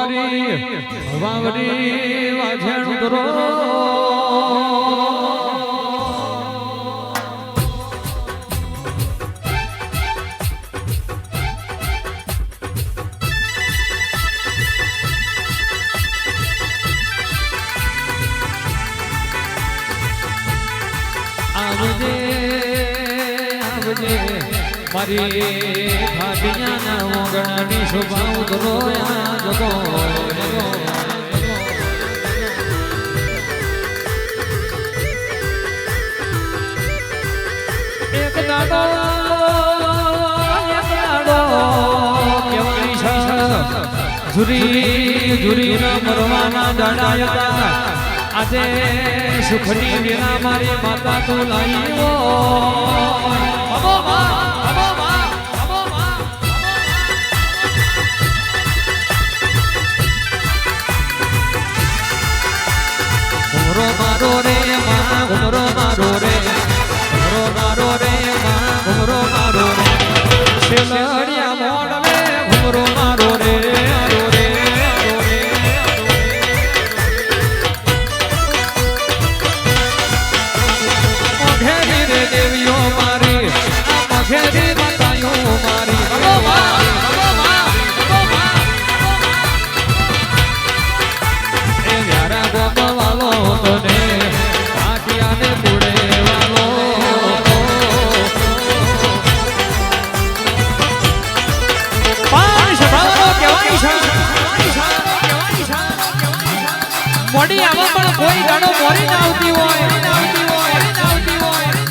મારી વાવડી વાછેણ કરો આવજે આવજે. મારી ખાટિયાના મોગણાની શોભા ઉતરો જગો એક દાડો એક દાડો દાડા આજે સુખની મારી માતા તું લાઈઓ ઘુમરો મારો રે માં ઘુમરો મારો રે ઘુમરો મારો રે માં ઘુમરો મારો રે શેલડિયા મોડ રે ઘુમરો મારો રે આરો રે આરો રે દેવીઓ મારી આ મઘેરી મોડી આમાં પણ કોઈ ગાડો મોરી ના આવતી હોય.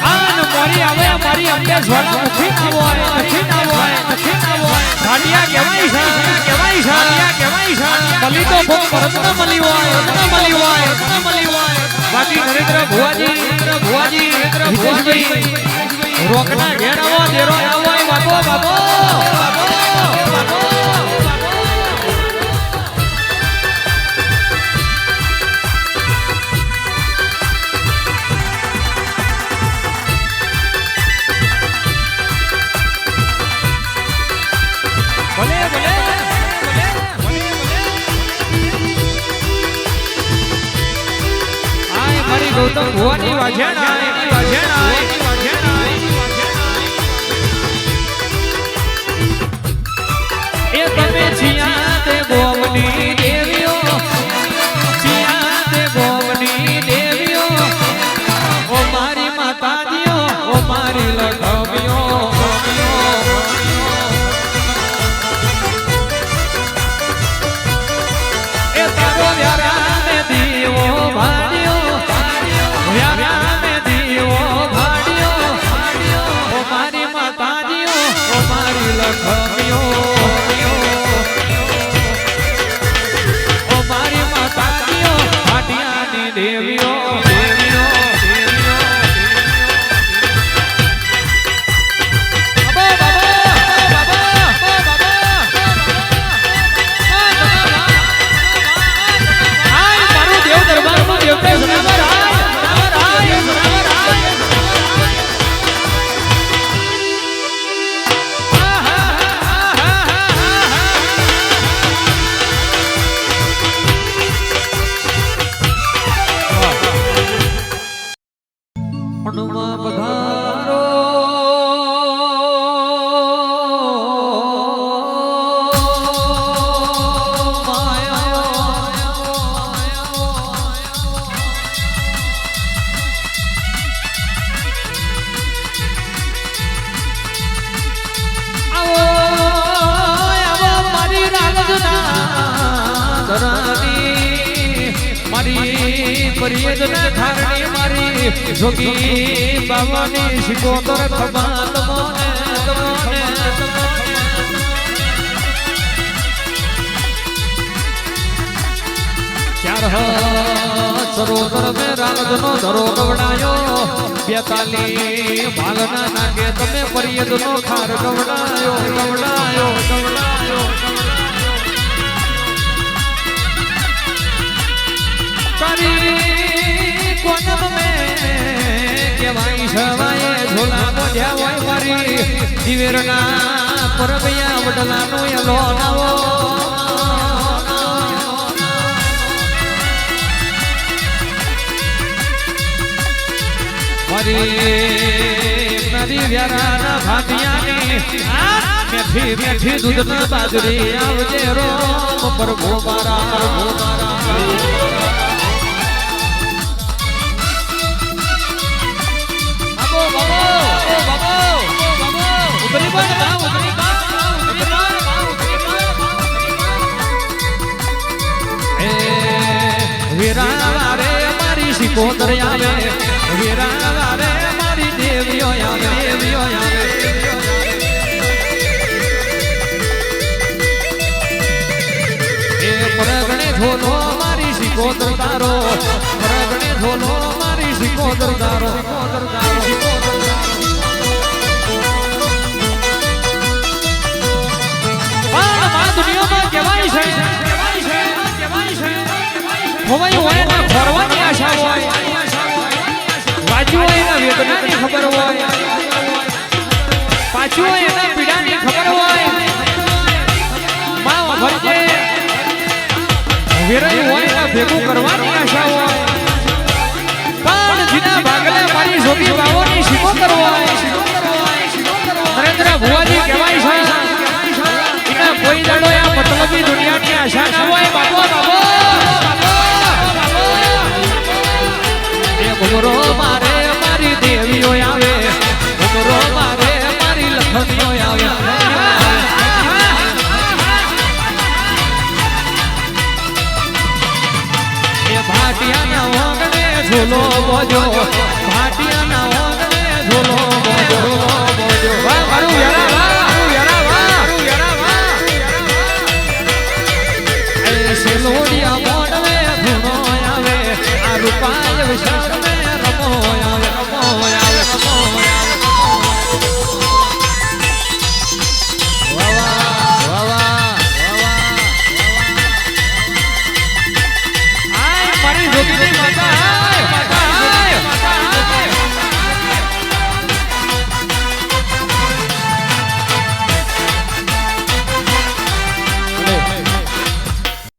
આન મોરી આવે, મારી અંબે જ્વાલા મુખી ના હોય મુખી ના હોય મુખી ના હોય. ઘાટિયા કહેવાય છે કહેવાય છે. ઘાટિયા કહેવાય છે. મલી તો ભોગ ભરત ના હોય ના હોય ભરત ના હોય. બાકી નરેન્દ્ર ભુવાજી ભુવાજી, હિતેશભાઈ, રોકના ઘેર આવો દેરો આવો બાબો બાબો બાબો બાબો ગૌતમ ભુવાની વાજેણ તમે છિયા તે ગોમની ધરાની મારી પરિયદના ધારણી મારી. જોગી બાવાની ખબા તમોને તમોને ચાર સરોવર મે રાગનો ધરો ગવડાયો. બેતાલી ભાગના નાગે તમે પરિયદનો ખાર ગવડાયો ગવડાયો ગવડાયો. મારી કોનમ મે કેવાય સવાય ઝોલા બોઢ્યા હોય મારી દિવેરના પરબયા વડલાનો એલો નાવો. મારી મારી વ્યારાના ભાટિયાની આ મેઠી મેઠી દૂધના બાજરી આવજે રોમ પર ભોપારા ભોપારા ઉતરી બન બા ઉતરી બા ઉતરી બા ઉતરી બા એ વીરા રે મારી શિકોતર આવે વીરા રે મારી દેવીઓ આવે દેવીઓ આવે એ ઢોલો મારી પરગણે ખોવાયું હોય ને ફરવાની આશા હોય હોય એના વેદનાની ખબર હોય. પાછું હોય હોય. માં ભેગું કરવાની પણ જીના ભાગલે મારી છે કોઈ દાડો આ મતલબી દુનિયાની આશા ના હોય બાબો બાબો એ ઘુમરો મારે મારી દેવીઓ આવે. ઉમરો મારે મારી લખનીઓ આવે. ભાટિયાના ઓગણે ઝૂલો બોજો. ભાટિયાના